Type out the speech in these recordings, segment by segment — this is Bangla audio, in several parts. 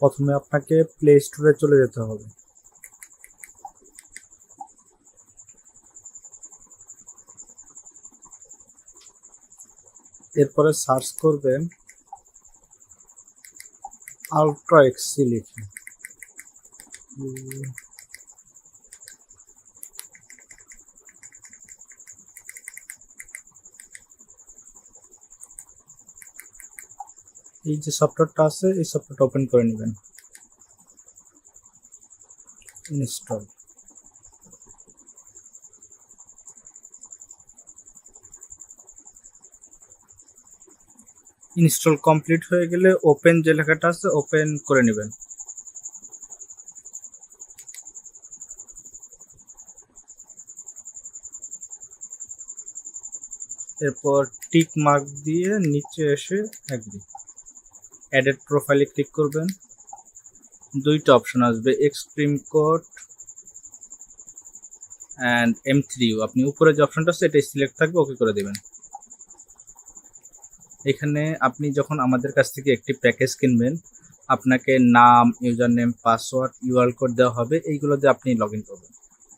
প্রথমে আপনাকে প্লে স্টোরে চলে যেতে হবে। এরপরে সার্চ করবেন আলট্রা এক্সি লিখে। এই যে সফটওয়্যারটা আছে, এই সফটওয়্যারটা ওপেন করে নেবেন। ইনস্টল ইনস্টল কমপ্লিট হয়ে গেলে ওপেন যে লেখাটা আছে ওপেন করে নেবেন। এরপর টিক মার্ক দিয়ে নিচে এসে অ্যাগ্রি অ্যাডেড প্রোফাইলে ক্লিক করবেন। দুইটা অপশন আসবে extreme code and M three আপনি উপরে যে অপশনটা আছে এটাই সিলেক্ট থাকবে ওকে করে দেবেন। এখানে আপনি যখন আমাদের কাছ থেকে একটি প্যাকেজ কিনবেন, আপনাকে নাম user name password UR code দেওয়া হবে এইগুলো দিয়ে আপনি লগ ইন করবেন।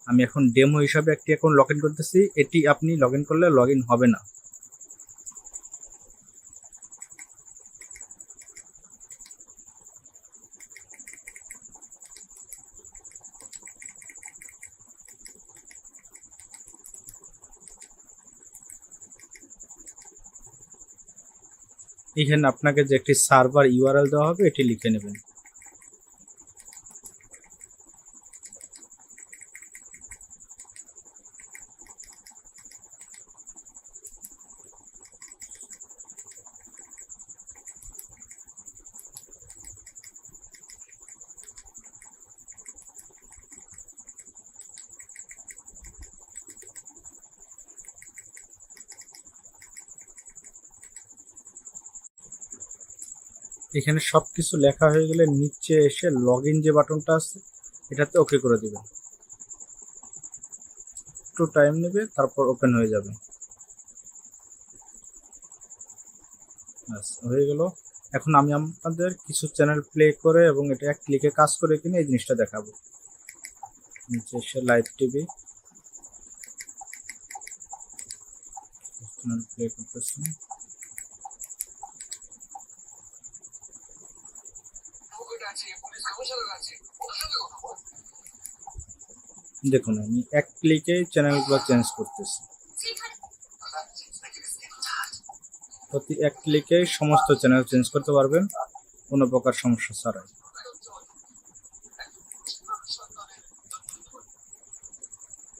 আমি এখন ডেমো হিসাবে একটি অ্যাকাউন্ট লগ ইন করতেছি, এটি আপনি লগ করলে লগ হবে না। এখানে আপনাকে যে একটি সার্ভার ইউআরএল দেওয়া হবে এটি লিখে নেবেন। এখানে সব কিছু লেখা হয়ে গেলে নিচে এসে লগ ইন যে বাটনটা আছে, এটাতে ওকে করে দিবেন। একটু টাইম নেবে, তারপর ওপেন হয়ে যাবে। হয়ে গেল। এখন আমি আপনাদের কিছু চ্যানেল প্লে করে এবং এটা এক ক্লিকে কাজ করে কিনে এই জিনিসটা দেখাবো। নিচে এসে লাইভ টিভি চ্যানেল প্লে করতেছি। দেখুন আমি এক ক্লিকে চ্যানেলগুলো চেঞ্জ করতেছি। প্রতি এক ক্লিকে সমস্ত চ্যানেল চেঞ্জ করতে পারবেন কোনো প্রকার সমস্যা ছাড়াই।